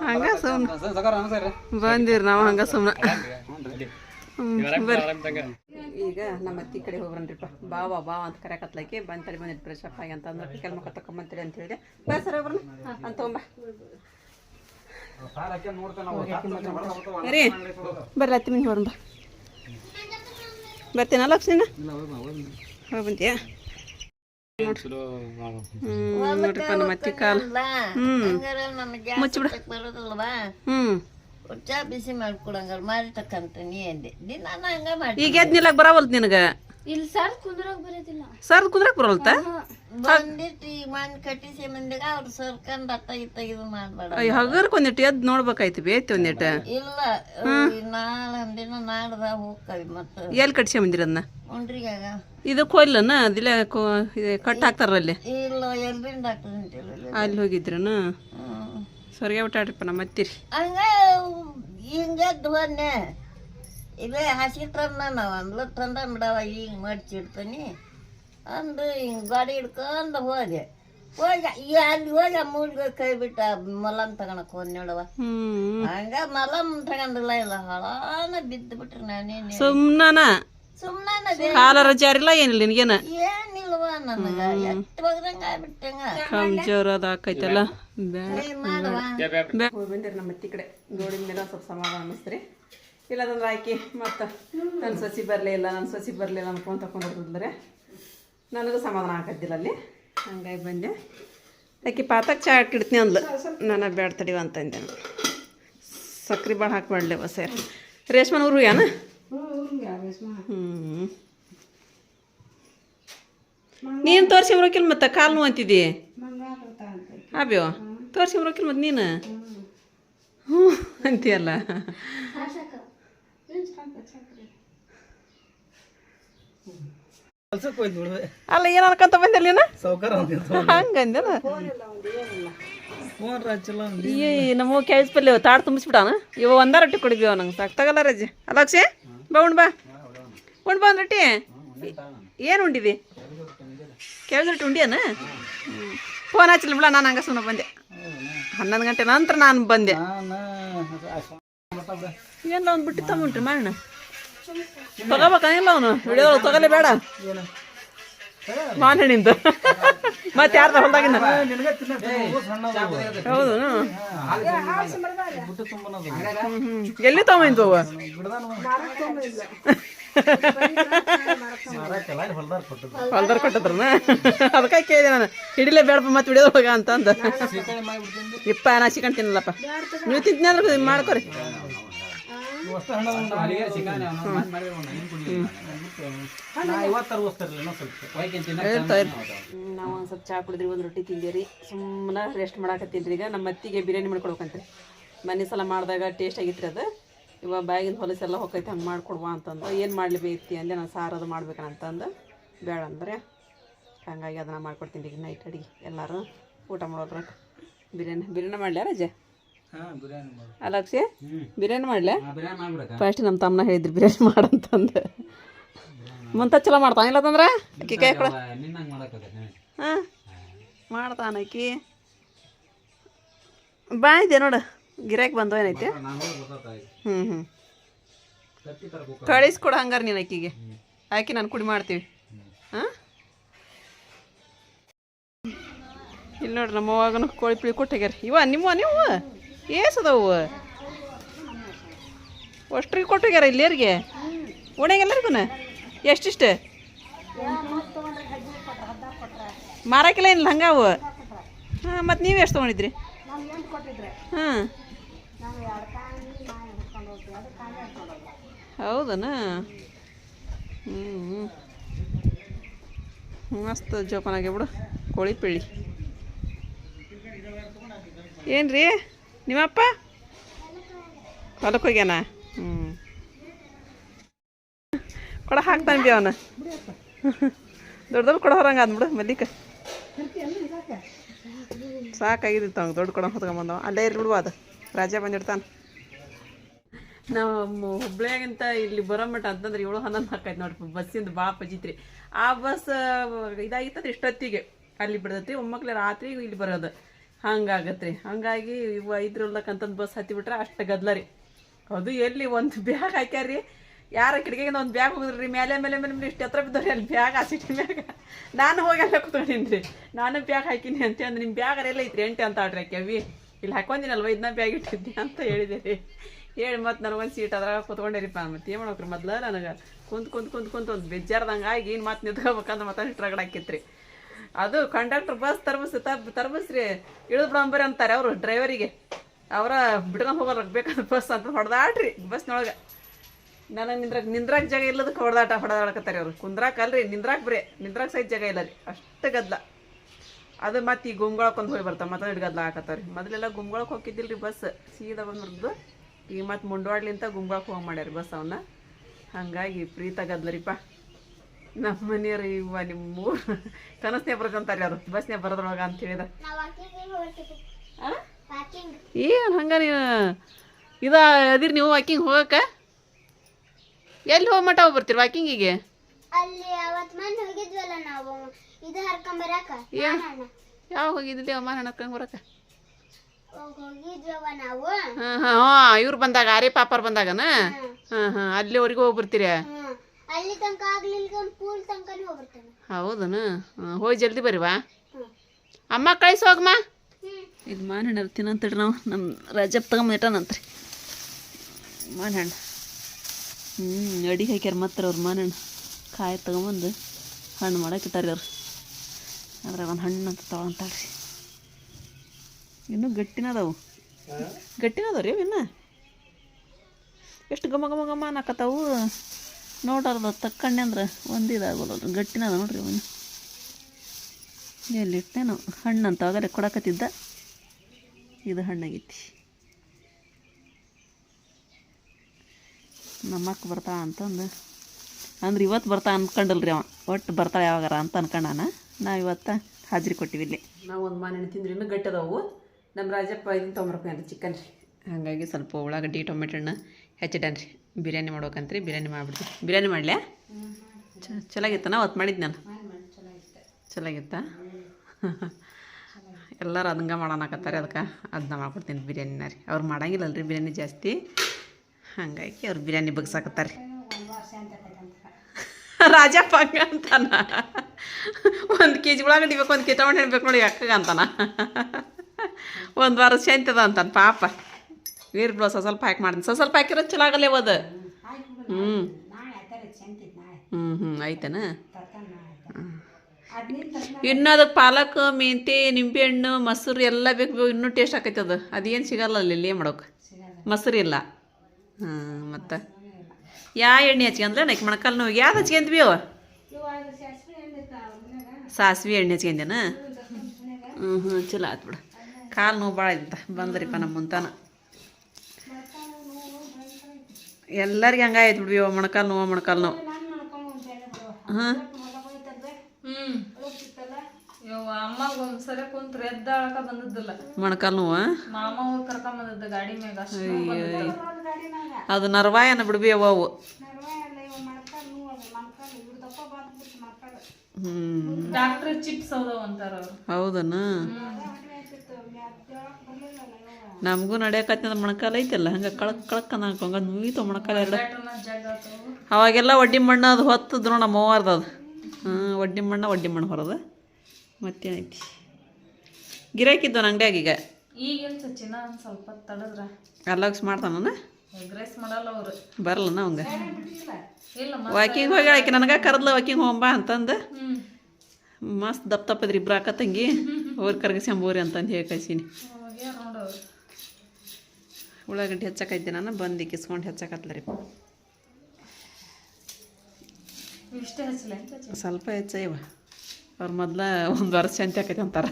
[SPEAKER 1] ಹಂಗ ಸುಮ್ಮನೆ ಬಂದಿರಿ ನಾವು ಹಂಗ ಸುಮ್ಮನೆ ಈಗ ನಮ್ಮ ಅತ್ತಿ ಕಡೆ ಹೋಗ್ರನ್ರಿಪ್ಪ ಬಾವ ಬಾವ ಅಂತ ಕರೆಯಕತ್ಲಾಕಿ ಬಂತಡಿ ಬಂದಿಟ್ಟು ಫ್ರೆಶ್ ಅಪ್ ಆಗಿ ಅಂತ ಅಂದ್ರೆ ಕೆಲ ಮಕ್ಕ ತಕೊಂಬಂತೀರಿ ಅಂತ ಹೇಳಿದೆ. ಬಾ ಸರ್ ಒಬ್ರನ್ನ ಅಂತ ತಗೊಂಬ. ರೀ ಬರ್ರಿ ಅತ್ತಿ ಮನೆ ಹೊರನ್ ಬಾ. ಬರ್ತೀನ ಲಕ್ಷ್ಮೀನ ಹೋಗಿ ಬಂತೀಯ ನೋಡ್ರಿಪ್ಪ ನಮ್ಮ ಅತ್ತಿ ಕಾಲು. ಹ್ಞೂ ಮುಚ್ಚಿಬಿಡ
[SPEAKER 5] ಬರೋದಲ್ವಾ?
[SPEAKER 1] ಹ್ಞೂ
[SPEAKER 5] ಚಾ ಬಿಸಿ ಮಾಡ್ಕೊಡಂಗಾರ ಮಾಡಿ ನೀ ಅಂದೆ. ದಿನ ಹಂಗ ಮಾಡಿ
[SPEAKER 1] ಈಗ ಎದ್ ನಿಲ್ಲಕ್ ನಿನಗ?
[SPEAKER 3] ಇಲ್ಲಿ ಸರ್ ಕುಂದ್ರಾಗ ಬರೋದಿಲ್ಲ.
[SPEAKER 1] ಸರ್ ಕುಂದ್ರಕ್ ಬರವಲ್ತ
[SPEAKER 5] ಬಂದಿಟ್ಟು ಈಗ ಮಣ್ಣು ಕಟ್ಟಿಸಿ ಮಂದಿಗ ಅವ್ರು ಸರ್ಕಂಡ್ ಅತ್ತ ಇತ್ತ ಇದು ಮಾಡ್ಬೇಡ
[SPEAKER 1] ಅಯ್ಯ ಹಗರ್ಕ್ ಒಂದಿಟ್ಟು ಎದ್ ನೋಡ್ಬೇಕಾಯ್ತು ಬೇತಿ ಒಂದಿಟ್ಟು
[SPEAKER 5] ಇಲ್ಲ ನಾಳೆ ಒಂದಿನ ನಾಡ್ದ ಹೋಗ್ತವಿ ಮತ್ತ.
[SPEAKER 1] ಎಲ್ಲಿ ಕಟ್ಸಿ ಬಂದಿರ ಅದನ್ನ
[SPEAKER 5] ಉಂಡ್ರಿಗಾಗ.
[SPEAKER 1] ಇದಕ್ಕೆ ಹೋಯ್ಲನ ಅದಿಲ್ಲ ಕಟ್ ಹಾಕ್ತಾರ ಅಲ್ಲಿ?
[SPEAKER 5] ಇಲ್ಲ ಎಲ್ಬಿಂದ
[SPEAKER 1] ಅಲ್ಲಿ. ಹೋಗಿದ್ರನ? ಸರಿಗೆ ಬಿಟ್ಟಾಡ್ರಿಪ್ಪ ನಮ್ಮ ಮತ್ತಿರಿ.
[SPEAKER 5] ಹಂಗ ಹಿಂಗ ಧ್ವನ್ಯ ಇಲ್ಲೇ ತಂದ ನಾವು ಅಂದ್ಲ ತಂದ ಬಿಡವ ಹಿಂಗೆ ಮಡ್ಚಿಡ್ತೀನಿ ಅಂದು ಹಿಂಗೆ ಗಾಡಿ ಹಿಡ್ಕೊಂಡು ಹೋದೆ. ಹೋಗ ಈ ಅಲ್ಲಿ ಹೋಗಿ ಆ ಮೂಲಿಗೆ ಕೈ ಬಿಟ್ಟ ಮಲಮ್ ತಗೊಳಕ್ ಹೋದ್ ನೋಡವ ಹಂಗ ಮಲಮ್ ತಗೊಂಡಿಲ್ಲ ಇಲ್ಲ ಹಳಾನ ಬಿದ್ದು ಬಿಟ್ರಿ ನಾನೇನು
[SPEAKER 1] ಸುಮ್ಮನ
[SPEAKER 5] ಸುಮ್ಮನೆ
[SPEAKER 1] ಕಾಲರ ರಜಾರಿಲ್ಲ ಏನಿಲ್ಲ ನಿನಗೇನ?
[SPEAKER 5] ಏನಿಲ್ವ ನನಗ ಎಷ್ಟು ಬಗ್ದಂಗ ಆಗ್ಬಿಟ್ಟಂಗ.
[SPEAKER 1] ಕಮ್ಜೋರ್ ಅದಾಕೈತಲ್ಲ. ಬಂದಿರಿ ನಮ್ಮ ಅತ್ತಿ ಕಡೆ. ನೋಡಿದ ಮೇಲೆ ಸ್ವಲ್ಪ ಸಮಾಧಾನ ಅನ್ನಿಸ್ತ್ರಿ. ಇಲ್ಲದಂದ್ರೆ ಆಕಿ ಮತ್ತು ನನ್ನ ಸಸಿ ಬರಲೇ ಇಲ್ಲ ನನ್ನ ಸೊಸಿ ಬರಲಿಲ್ಲ ಅನ್ಕೊಂಡು ತಗೊಂಡಿರ್ತಿದ್ರೆ ನನಗೂ ಸಮಾಧಾನ ಆಗದ್ದಿಲ್ಲ ಅಲ್ಲಿ. ಹಂಗಾಗಿ ಬಂದೆ. ಆಕಿ ಪಾತಕ್ಕೆ ಚಾ ಹಾಕಿಡ್ತೀನಿ ಅಂದ್ಲು. ನಾನು ಬೇಡ ತಡಿವ ಅಂತಂದೆ ಸಕ್ರೆ ಭಾಳ ಹಾಕ್ಬೇಡಲೇವ ಸರ್ ರೇಷ್ಮನ ಊರು ಹ್ಞೂ ನೀನು ತೋರಿಸಿ ಬರೋಕಿಲ್ಲ ಮತ್ತೆ ಕಾಲು ನೋವು ಅಂತಿದ್ದಿ? ಅಬ್ಯೋ ತೋರಿಸಿ ಬರೋಕಿಲ್ಲ ಮತ್ತೆ ನೀನು? ಹ್ಞೂ ಅಂತೀಯಲ್ಲ. ಅಲ್ಲ ಏನು ಅನ್ಕೊಂತ ಬಂದಿಲ್ಲ ನೀನು? ಹಂಗಂದೇನ ನಮ್ಮ ಪಲ್ಲೆ ತಾಡು ತುಂಬಿಸ್ಬಿಟ್ಟಾನ? ಇವ ಒಂದ ರೊಟ್ಟಿ ಕೊಡಿದ್ವಿ ನಂಗೆ. ಸಾಕ್ತಾಗಲ್ಲ ರಜೆ. ಅಲಕ್ಷಿ ಬಾ ಉಣ್ ಬಾ. ಉಣ್ ಬಾ ಒಂದು ರೊಟ್ಟಿ. ಏನು ಉಂಡಿದಿ? ಕೇಳಿದ ರೊಟ್ಟಿ ಉಂಡಿಯನ? ಫೋನ್ ಹಚ್ಚಲಿ ಬಿಡ ನಾನು ಹಂಗ ಸುಮ್ಮನೆ ಬಂದೆ. ಹನ್ನೊಂದು ಗಂಟೆ ನಂತರ ನಾನು ಬಂದೆ. ಎಲ್ಲ ಒಂದು ಬಿಟ್ಟು ತಗೊಂಡ್ರಿ ಮಾಡೋಣ ತಗೋಬೇಕಾಗಿಲ್ಲ ಅವನು? ವಿಡಿಯೋ ತಗೋಲೇ ಬೇಡ. ಮಾನಣಿಂದ ಮತ್ತೆ ಯಾರ್ದ ಹೊಲ್ದಾಗಿಂದ. ಹೌದು ಎಲ್ಲಿ ತಗೊಂಡು ಹೊಲ್ದಾರ್ ಕೊಟ್ಟದ್ರನ? ಅದಕ್ಕೆ ಕೇಳಿದೆ ನಾನು. ಹಿಡಿಲೇ ಬೇಡಪ್ಪ ಮತ್ತೆ ಹಿಡಿಯೋದೊಳಗ ಅಂತ ಅಂದ. ಇಪ್ಪ ನಾ ಚಿಕನ್ ತಿನ್ನಲ್ಲಪ್ಪ. ನೀವು ತಿಂತೀನಿ ಮಾಡ್ಕೊರಿ. ನಾವು ಒಂದು ಸ್ವಲ್ಪ ಚಾ ಕುಡಿದ್ರಿ ಒಂದು ರೊಟ್ಟಿ ತಿಂದೇರಿ ಸುಮ್ಮನೆ ರೆಸ್ಟ್ ಮಾಡಾಕತ್ತೀನಿ ಈಗ ನಮ್ಮ ಅತ್ತಿಗೆ ಬಿರಿಯಾನಿ ಮಾಡ್ಕೊಡ್ಬೇಕಂತ್ರಿ ಮನೆ ಸಲ ಮಾಡಿದಾಗ ಟೇಸ್ಟ್ ಆಗಿತ್ರಿ ಅದು. ಇವಾಗ ಬ್ಯಾಗಿನ ಹೊಲಸೆಲ್ಲ ಹೋಗೈತೆ ಹಂಗೆ ಮಾಡ್ಕೊಡ್ವಾ ಅಂತಂದು. ಏನು ಮಾಡಲಿ ಬೇಯ್ತಿ ಅಂದೆ ನಾನು ಸಾರು ಅದು ಮಾಡ್ಬೇಕಂತಂದು ಬೇಡ ಅಂದ್ರೆ ಹಾಗಾಗಿ ಅದನ್ನು ಮಾಡ್ಕೊಡ್ತೀನಿ ಈಗ ನೈಟ್ ಅಡಿಗೆ ಎಲ್ಲರೂ. ಊಟ ಮಾಡೋದ್ರ ಬಿರಿಯಾನಿ ಬಿರಿಯಾನಿ ಮಾಡಲ ರಜೆ? ಅಲ್ಲ ಅಕ್ಷಿ ಬಿರಿಯಾನಿ ಮಾಡಲೇ? ಫಸ್ಟ್ ನಮ್ಮ ತಮ್ಮನ ಹೇಳಿದ್ರು ಬಿರಿಯಾನಿ ಮಾಡಂತಂದು. ಮುಂತ ಚಲೋ ಮಾಡ್ತಾನೆ ಇಲ್ಲದಂದ್ರೆ ಅಕ್ಕಿ ಕೈ ಕೊಡ. ಹಾಂ ಮಾಡ್ತಾನ ಆಕಿ ಬಾ ಇದೆ ನೋಡು. ಗಿರಾಕಿ ಬಂದೋ ಏನೈತೆ? ಹ್ಞೂ ಹ್ಞೂ ಕಳಿಸ್ಕೊಡು ಹಂಗಾರೆ ನೀನು ಆಕಿಗೆ. ಆಕಿ ನಾನು ಕುಡಿ ಮಾಡ್ತೀವಿ. ಹಾಂ ಇಲ್ಲಿ ನೋಡ್ರಿ ನಮ್ಮ ಅವಾಗನು ಕೋಳಿ ಪಿಳಿ ಕೊಟ್ಟಾಗ್ಯಾರ ಇವ ನಿಮ್ಮ ನೀವು? ಏಸದವು ಅಷ್ಟ್ರಿಗೆ ಕೊಟ್ಟೋಗ್ಯಾರ ಇಲ್ಲಿಯರಿಗೆ ಓಣ್ಯಾಗೆಲ್ಲರಿಗೂ ಎಷ್ಟಿಷ್ಟು ಮಾರಾಕಿಲ್ಲ ಏನಿಲ್ಲ ಹಂಗಾವು ಹಾಂ ಮತ್ತು ನೀವು ಎಷ್ಟು ತೊಗೊಂಡಿದ್ರಿ? ಹಾಂ ಹೌದನ? ಹ್ಞೂ ಮಸ್ತ್ ಜೋಪಾನಾಗೆ ಬಿಡು, ಕೋಳಿ ಪಿಳಿ ಏನು ರೀ ನಿಮ್ಮಪ್ಪ? ಹೊಲಕ್ಕೆ ಹೋಗ್ಯಾನ? ಹ್ಞೂ ಕೊಡ ಹಾಕ್ತಾನೆ ಬಿ ಅವನ? ದೊಡ್ಡ ದೊಡ್ಡ ಕೊಡ ಹೊರಂಗ ಅಂದ್ಬಿಡು ಮಲ್ಲಿಕ. ಸಾಕಾಗಿದ್ದಿತ್ತು ಅವ್ನು ದೊಡ್ಡ ಕೊಡ ಹೊತ್ಕೊಂಬಂದವ ಅಲ್ಲೇ ಇರ್ಬಿಡುವ ಅದು. ರಾಜ ಬಂದಿರ್ತಾನೆ. ನಾವು ಹುಬ್ಳ್ಯಾಗಿಂತ ಇಲ್ಲಿ ಬರೋ ಮಟ್ಟ ಅಂತಂದ್ರೆ ಏಳು ಹನ್ನೊಂದು ಹಾಕೈತೆ ನೋಡ್ರಿ, ಬಸ್ಸಿಂದ ಭಾಳ ಪಜಿತ್ರಿ ಆ ಬಸ್, ಇದಾಗಿತ್ತಂದ್ರೆ ಇಷ್ಟೊತ್ತಿಗೆ. ಅಲ್ಲಿ ಬಿಡ್ತೈತಿ ಒಮ್ಮಕ್ಲೆ ರಾತ್ರಿ ಇಲ್ಲಿ ಬರೋದು. ಹಂಗಾಗತ್ತೆ ರೀ ಹಂಗಾಗಿ ಇವ ಐದ್ರಲ್ದಕ್ಕಂತಂದು ಬಸ್ ಹತ್ತಿಬಿಟ್ರೆ ಅಷ್ಟು ಗದ್ಲ ರೀ. ಅದು ಎಲ್ಲಿ ಒಂದು ಬ್ಯಾಗ್ ಹಾಕ್ಯಾರ್ರಿ. ಯಾರ ಕಿಡಿಗೆಗೆ ಒಂದು ಬ್ಯಾಗ್ ಹೋಗಿದ್ರಿ ಮೇಲೆ ಮೇಲೆ ಮೇಲೆ ಮೇಲೆ ಇಷ್ಟು ಹತ್ರ ಬಿದ್ದವ್ರಿ ಅಲ್ಲಿ ಬ್ಯಾಗ್ ಆಸಿಟಿ ಸಿಟಿ ಮ್ಯಾಗ. ನಾನು ಹೋಗಿ ಅಲ್ಲ ಕೂತ್ಕೊಂಡಿನಿ ರೀ ನಾನು ಬ್ಯಾಗ್ ಹಾಕಿನಿ ಅಂತ ಅಂದ್ರೆ ನಿಮ್ಮ ಬ್ಯಾಗ್ ಎಲ್ಲ ಐತ್ರಿ ಎಂಟೆ ಅಂತ ಆಡ್ರಿ ಆಕ್ಯಾವಿ ಇಲ್ಲಿ ಹಾಕೊಂದಿನಲ್ವ ಇದನ್ನ ಬ್ಯಾಗ್ ಇಟ್ಟಿದ್ದೆ ಅಂತ ಹೇಳಿದೆ. ಹೇಳಿ ಮತ್ತೆ ನನಗೊಂದು ಸೀಟ್ ಅದ್ರಾಗ ಕುತ್ಕೊಂಡಿರಿಪ್ಪ ಮತ್ತೆ ಏನು ಮಾಡ್ಬೇಕ್ರಿ ಮೊದ್ಲು ನನಗೆ? ಕುಂತು ಕುಂತು ಕುಂತು ಕುಂತು ಒಂದು ಬೇಜಾರ್ದಂಗೆ ಆಗಿ ಏನು ಮತ್ತೆ ನಿಂತ್ಕೋಬೇಕಂದ್ರೆ ಮತ್ತೆ ರಗಡ ಹಾಕಿತ್ರಿ. ಅದು ಕಂಡಕ್ಟರ್ ಬಸ್ ತರ್ಬಸ್ ತರ್ ತರ್ಬಸ್ರಿ ಇಳಿದು ಬಿಡಂಬರಿ ಅಂತಾರೆ ಅವರು ಡ್ರೈವರಿಗೆ ಅವರ ಬಿಡ್ಕೊಂಡು ಹೋಗೋಲ್ಲ ಬೇಕಾದ ಬಸ್ ಅಂತ ಹೊಡೆದಾಡ್ರಿ ಬಸ್ನೊಳಗೆ. ನನಗೆ ನಿಂದ್ರಾಗ ನಿಂದ್ರಾಗ ಜಾಗ ಇಲ್ಲದಕ್ಕೆ ಹೊಡೆದಾಟ, ಹೊಡೆದಾಡಕತ್ತಾರೆ ಅವರು. ಕುಂದ್ರಾಕಲ್ರಿ ನಿಂದ್ರಾಕ ಬರೀ, ನಿಂದ್ರಾಕ ಸಹಿತ ಜಾಗ ಇಲ್ಲ ರೀ. ಅಷ್ಟು ಗದ್ಲ. ಅದು ಮತ್ತೆ ಈ ಗುಮ್ಗೊಳಕ್ಕೆ ಹೋಗಿ ಬರ್ತಾವೆ. ಮತ್ತೆ ಹಿಡ್ಗದ್ಲ ಗದ್ಲ ಹಾಕತ್ತಾರ ರೀ ಮೊದಲೆಲ್ಲ ಗುಮ್ಗೊಳಕ್ಕೆ ಹೋಗಿದ್ದಿಲ್ಲ ರೀ ಬಸ್. ಸೀದಾ ಬಂದ್ರದ್ದು. ಈಗ ಮತ್ತೆ ಮುಂಡವಾಡ್ಲಿಂತ ಗುಮ್ಗೊಳಕ್ಕೆ ಹೋಗಿ ಮಾಡ್ಯಾರ ಬಸ್ ಅವನ್ನ ಹಾಗಾಗಿ ಪ್ರೀತ ಗದ್ಲರಿಪ್ಪ. ನಮ್ಮ ಮನೆಯವ್ರು ಇವ ನಿಮ್ಮ ಕನಸನೇ ಬರ್ಕೊಂತಾರೆ ಅವರು. ಬಸ್ನೇ ಬರೋದ್ರೊಳಗ ಅಂತ ಹೇಳಿದ. ಏನು ಹಂಗ ನೀನು ಇದ ಅದಿರಿ ನೀವು ವಾಕಿಂಗ್ ಹೋಗಕ್ಕೆ? ಎಲ್ಲಿ ಹೋಗಿ ಮಟ್ಟ ಹೋಗಿ ಬರ್ತೀರಿ ವಾಕಿಂಗಿಗೆ
[SPEAKER 3] ಅಲ್ಲಿ ಅವತ್ ಮನೆ ಹೋಗಿದ್ವಲ್ಲ ನಾವು? ಇದು ಹರ್ಕೊಂಡ್
[SPEAKER 1] ಬರಾಕ? ಯಾವಾಗ ಹೋಗಿದ್ದಿಲ್ಲ ಅಮ್ಮ ನನ್ನ ಕರ್ಕೊಂಡ್ ಬರಕ್ಕೆ
[SPEAKER 3] ಹೋಗಿದ್ವವ ನಾವು?
[SPEAKER 1] ಹಾಂ ಹಾಂ ಇವ್ರು ಬಂದಾಗ ಆರ್ಯ ಪಾಪರ್ ಬಂದಾಗನ? ಹಾಂ. ಹಾಂ ಅಲ್ಲಿವರೆಗೂ ಹೋಗಿ ಬರ್ತೀರಿ
[SPEAKER 3] ಹ್ಮ್ ಅಲ್ಲಿ ತನಕ ಆಗ್ಲಿಲ್ಲ ಪೂಲ್ ತನಕ ಹೋಗ್ಬರ್ತೇನೆ
[SPEAKER 1] ಹೌದನ? ಹಾಂ ಹೋಗಿ ಜಲ್ದಿ ಬರೀವಾ? ಅಮ್ಮ ಕಳಿಸಿ ಹೋಗಮ್ಮ ಇದು ಮಾವಿನ ಹಣ್ಣು ತಿನ್ನಂತೇಳಿ ನಾವು ನಮ್ಮ ರಜಪ್ ತಗೊಂಬಿಟ್ಟನಂತ್ರಿ ಮಾನಣ್ಣ ಹಣ್ಣು ಹ್ಞೂ ಅಡಿಗೆ ಹಾಕ್ಯಾರ ಮತ್ತೆ ಅವ್ರು ಮಾವಿನ ಹಣ್ಣು ಕಾಯಿ ತೊಗೊಂಬಂದು ಹಣ್ಣು ಮಾಡೋಕ್ಕಿಟ್ಟಾರೆ ಅವ್ರು ಅದ್ರಾಗ ಒಂದು ಹಣ್ಣು ಅಂತ ತಗೊಂತಾಳ್ರಿ ಇನ್ನೂ ಗಟ್ಟಿನ ಅದಾವು ಗಟ್ಟಿನ ರೀ ಇನ್ನು? ಎಷ್ಟು ಘಮ ಘಮ ಘಮ ಅನ್ನಕತ್ತಾವು. ನೋಡಾರ್ದು ತಕ್ಕಣ್ಣೆ ಅಂದ್ರೆ ಒಂದು ಗಟ್ಟಿನದ ಗಟ್ಟಿನ ಅದ ನೋಡ್ರಿ ಅವನು ಎಲ್ಲಿಟ್ಟೇನು ಹಣ್ಣು ಅಂತ ಆಗಲೇ ಕೊಡಕತ್ತಿದ್ದ. ಇದು ಹಣ್ಣಾಗೈತಿ. ನಮ್ಮಕ್ಕ ಬರ್ತಾ ಅಂತಂದು ಅಂದ್ರೆ ಇವತ್ತು ಬರ್ತಾ ಅನ್ಕೊಂಡಲ್ರಿ ಅವ. ಒಟ್ಟು ಬರ್ತಾಳೆ ಯಾವಾಗಾರ ಅಂತ ಅನ್ಕೊಂಡಾನ. ನಾವು ಇವತ್ತು ಹಾಜರಿ ಕೊಟ್ಟಿವಿ ಇಲ್ಲಿ. ನಾವು ಒಂದು ಮಾನೆ ತಿಂದ್ರಿ ಇನ್ನೂ ಗಟ್ಟದವು ನಮ್ಮ ರಾಜಪ್ಪ ಇದನ್ನ ತೊಂಬರ್ಕೊಂಡ್ರಿ ಚಿಕನ್ ರೀ. ಹಾಗಾಗಿ ಸ್ವಲ್ಪ ಉಳ್ಳಾಗಡ್ಡಿ ಟೊಮೆಟೊ ಹಣ್ಣು ಹೆಚ್ಚಿಟ್ಟನ್ರಿ ರೀ. ಬಿರಿಯಾನಿ ಮಾಡ್ಬೇಕಂತ್ರಿ ಬಿರಿಯಾನಿ ಮಾಡ್ಬಿಡ್ತೀವಿ. ಬಿರಿಯಾನಿ ಮಾಡಲೇ ಚ ನಾ ಅವತ್ತು ಮಾಡಿದ್ದು ನಾನು? ಚೆನ್ನಾಗಿತ್ತ ಎಲ್ಲರೂ ಅದಂಗ ಮಾಡೋಣಕತ್ತಾರೆ ಅದಕ್ಕೆ. ಅದನ್ನ ಮಾಡ್ಕೊಡ್ತೀನಿ ಬಿರಿಯಾನಿನ ರೀ. ಅವ್ರು ಮಾಡಂಗಿಲ್ಲಲ್ರಿ ಬಿರಿಯಾನಿ ಜಾಸ್ತಿ. ಹಾಗಾಗಿ ಅವ್ರು ಬಿರಿಯಾನಿ ಬಗ್ಸಾಕತ್ತಾರೆ ರಾಜಪ್ಪ ಹಂಗ ಅಂತಾನ. ಒಂದು ಕೆ ಜಿ ಉಳ್ಳಾಗಡ್ಡಿ ಬೇಕು, ಒಂದು ಕೆ ಹಣ್ಣು ಬೇಕು ನೋಡಿ ಅಕ್ಕಗ ಅಂತಾನ. ಒಂದು ವಾರ ಶಾಂತದ ಅಂತಾನೆ ಪಾಪ. ವೀರ್ ಬ್ಲೌಸ್ ಸ್ವಲ್ಪ ಹಾಕಿ ಮಾಡ್ತೀನಿ. ಸ್ವಲ್ಪ ಸ್ವಲ್ಪ ಹಾಕಿರೋದು ಚಲೋ ಆಗಲ್ಲ ಅದು ಹ್ಞೂ ಹ್ಞೂ ಹ್ಞೂ ಆಯ್ತಾನ? ಇನ್ನು ಅದು ಪಾಲಕ್ ಮೆಂತೆ ನಿಂಬೆಹಣ್ಣು, ಮೊಸರು ಎಲ್ಲ ಬೇಕು ಇನ್ನೂ ಟೇಸ್ಟ್ ಆಕೈತೆ ಅದು. ಅದೇನು ಸಿಗಲ್ಲ ಅಲ್ಲಿ ಏನು ಮಾಡೋಕೆ. ಮೊಸರು ಇಲ್ಲ. ಹಾಂ ಮತ್ತು? ಯಾ ಎಣ್ಣೆ ಹಚ್ಕೊಂಡ್ಲ? ನೈಕ್ ಮೊಣಕಾಲು ನೋವು ಯಾವ್ದು ಹಚ್ಕೊಂಡ್ವಿ ಅವ? ಸಾಸ್ವೆ ಎಣ್ಣೆ ಹಚ್ಕೊಂಡೇನ ಹ್ಞೂ ಹ್ಞೂ ಚಲೋ ಆಯ್ತು ಬಿಡು. ಕಾಲು ನೋವು ಭಾಳ ಇದ್ದ ಬಂದ್ರಿಪ್ಪ ನಮ್ಮ ಮುಂತಾನ. ಎಲ್ಲರಿಗೆ ಹಂಗಾಯ್ತು ಬಿಡ್ವಿ ಮೊಣಕಾಲು ನೋವು ಮೊಣಕಾಲು ನೋವು. ಹಾಂ
[SPEAKER 4] ಅಮ್ಮಗ ಕುಂತ್ರ ಬಂದದ್ದಲ್ಲ.
[SPEAKER 1] ಮೊಣಕಾಲು ನೋವು
[SPEAKER 4] ಮಾಮ ಹೋಗಿ ಕರ್ಕೊಂಡ್ ಬಂದದ್ದ ಗಾಡಿ ಮ್ಯಾಗ ಅಷ್ಟು ನೋವ್ ಬಂದದ್ದು.
[SPEAKER 1] ಅದು ನರ್ವಾಯನ ಬಿಡ್ಬಿ ಅವ. ಅವು
[SPEAKER 4] ಡಾಕ್ಟ್ರ್ ಚಿಪ್ಸ್ ಅಂತಾರ
[SPEAKER 1] ಹೌದನ? ನಮಗೂ ನಡೆಯಕತ್ತಿನ ಮೊಣಕಾಲು ಐತಲ್ಲ ಹಂಗೆ ಕಳಕ್ ಕಳಕ್ ಅನ್ಕೊಂಗ ಹಂಗೆ ನುಯ್ತು ಮೊಣಕಾಲು
[SPEAKER 4] ಆತವು
[SPEAKER 1] ಅವಾಗೆಲ್ಲ ಒಡ್ಡಿ ಮಣ್ಣು ಅದು ಹೊತ್ತದ್ರು ನಮ್ಮ ಅವ್ವಾರ್ದು ಅದು. ಹಾಂ ಒಡ್ಡಿ ಮಣ್ಣ ಒಡ್ಡಿ ಮಣ್ಣು ಹೊರದ. ಮತ್ತೇನೈತಿ ಗಿರಾಕಿದ್ದು ನನ್ನ ಅಂಗಡಿಯಾಗ ಈಗ?
[SPEAKER 4] ಈಗೇನು ಒಂದ್ ಸ್ವಲ್ಪ ತಡದ್ರ.
[SPEAKER 1] ಅಲ್ಲಾಗ್ಸ್ ಮಾಡ್ತಾನ
[SPEAKER 4] ಎಗ್ ರೈಸ್ ಮಾಡಲ್ಲ ಅವ್ರು.
[SPEAKER 1] ಅವಂಗ? ವಾಕಿಂಗ್ ಹೋಗಿ ಆಕಿ ನನಗೆ ಕರೆದ್ಲ ವಾಕಿಂಗ್ ಹೋಗಂಬಾ ಅಂತಂದು. ಮಸ್ತ್ ದಪ್ಪ ತಪ್ಪದ್ರಿ ಇಬ್ರು ಅಕ್ಕ ಅವ್ರು ಕರ್ಗಿಸ್ಕೊಂಬೋರಿ ಅಂತಂದು ಹೇಳಿ ಕಳ್ಸೀನಿ. ಉಳ್ಳಾಗಡ್ಡಿ ಹೆಚ್ಚಕೈತಿ ನಾನು ಬಂದು ಕಿಸ್ಕೊಂಡು ಹೆಚ್ಚಕತ್ಲರಿ. ಸ್ವಲ್ಪ ಹೆಚ್ಚಯ್ಯವ ಅವ್ರ ಮೊದ್ಲ ಒಂದು ವರ್ಷ ಅಂತ ಆಕೈತೆ ಅಂತಾರ.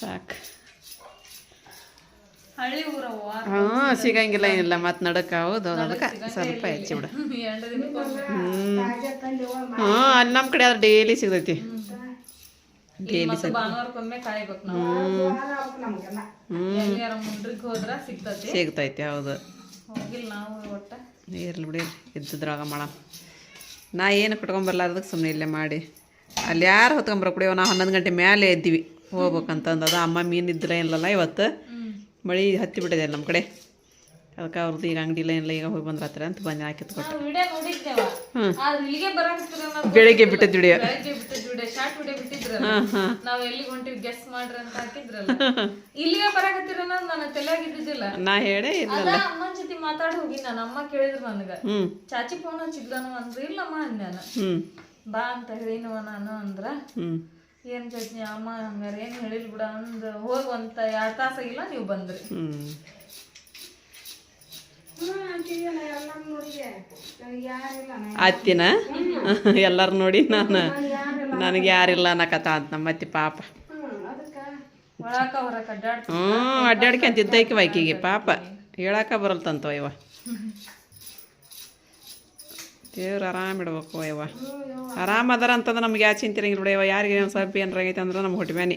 [SPEAKER 1] ಸಾಕು. ಹಾಂ ಸಿಗಂಗಿಲ್ಲ ಏನಿಲ್ಲ ಮತ್ತೆ ನಡಕ. ಹೌದು ಅದಕ್ಕೆ ಸ್ವಲ್ಪ ಹೆಚ್ಚಿ ಬಿಡ. ಹ್ಞೂ ಹಾಂ ಅಲ್ಲಿ ನಮ್ಮ ಕಡೆ ಆದ್ರೆ ಡೈಲಿ ಸಿಗ್ತೈತಿ.
[SPEAKER 4] ಡೈಲಿ ಸಿಗ್ತತಿ.
[SPEAKER 1] ಹೌದು. ಇರ್ಲಿ ಬಿಡಿ ಇದ್ದದ್ರಾಗ ಮಾಡ. ನಾ ಏನು ಕಟ್ಕೊಂಬರ್ಲಾರ್ದಕ್ಕೆ ಸುಮ್ಮನೆ ಇಲ್ಲೇ ಮಾಡಿ. ಅಲ್ಲಿ ಯಾರು ಹೊತ್ಕೊಂಬರ ಕುಡಿಯೋ ನಾವು ಹನ್ನೊಂದು ಗಂಟೆ ಮೇಲೆ ಇದ್ದೀವಿ ಹೋಗ್ಬೇಕಂತಂದು. ಅದ ಅಮ್ಮ ಮೀನು ಇದ್ದಿಲ್ಲ ಏನಿಲ್ಲ ಇವತ್ತು. ಮಳೆ ಹತ್ತಿ ಬಿಟ್ಟಿದೆ ನಮ್ಮ ಕಡೆ. ಅದಕ್ಕೆ ಅವ್ರದ್ದು ಈಗ ಅಂಗಡಿ ಇಲ್ಲ ಏನಿಲ್ಲ ಈಗ ಹೋಗಿ ಬಂದ್ರತ್ರ ಅಂತ ಬಂದು ಹಾಕಿ
[SPEAKER 4] ಬರಾಕತ್ತಿರ
[SPEAKER 1] ಬೆಳಿಗ್ಗೆ ಬಿಟ್ಟಿದ್ದು ವಿಡಿಯೋ ಹಾಂ ಹಾಂ ನಾ ಹೇಳೇ ಇಲ್ಲ
[SPEAKER 4] ಮಾತಾಡಿ ಹೋಗಿ ನಾನು ಅಮ್ಮ ಕೇಳಿದ್ರು ನನಗ.
[SPEAKER 1] ಹ್ಞೂ
[SPEAKER 4] ಚಾಚಿ ಫೋನ್ ಹಚ್ಚಿದ್ಲನು ಅಂದ್ರೆ ಇಲ್ಲಮ್ಮ
[SPEAKER 1] ಅಂದ್ಯಾನ
[SPEAKER 4] ಬಾ ಅಂತ ಹೇಳಿನವ ನಾನು ಅಂದ್ರ
[SPEAKER 1] ಹ್ಞೂ
[SPEAKER 4] ಏನ್ ಚಟ್ನಿ ಅಮ್ಮ ಹಂಗಾರ ಏನ್ ಹೇಳಿಲ್ ಬಿಡ ಅಂದ್ ಹೋಗ್ ಒಂದ್ ಎರಡ್ ಇಲ್ಲ ನೀವು ಬಂದ್ರಿ.
[SPEAKER 1] ಹ್ಞೂ ಅತ್ತಿನ ಎಲ್ಲರೂ ನೋಡಿ. ನಾನು. ನನಗೆ ಯಾರಿಲ್ಲ ಅನ್ನಕತ್ತ ಅಂತ ನಮ್ಮ ಅತ್ತಿ ಪಾಪ. ಹ್ಞೂ ಅಡ್ಡಾಡ್ಕೊಂತ ಇದ್ದೈಕಿ ವೈಕಿಗೆ ಪಾಪ. ಹೇಳಕ್ಕ ಬರಲ್ತಂತವ ಇವ ದೇವ್ರು ಆರಾಮ ಇಡ್ಬೇಕು ಅಯ್ಯವ ಆರಾಮ ಅದಾರ ಅಂತಂದ್ರೆ ನಮ್ಗೆ ಯಾವ ಚಿಂತೆ ಇರಂಗಿಲ್ಲ ಬಿಡವ್ವ ಯಾರಿಗೆ ಒಂದು ಸ್ವಲ್ಪ ಏನಾರ ಆಗೈತೆ ಅಂದ್ರೆ ನಮ್ಮ ಹೊಟ್ಟೆ ಬ್ಯಾನಿ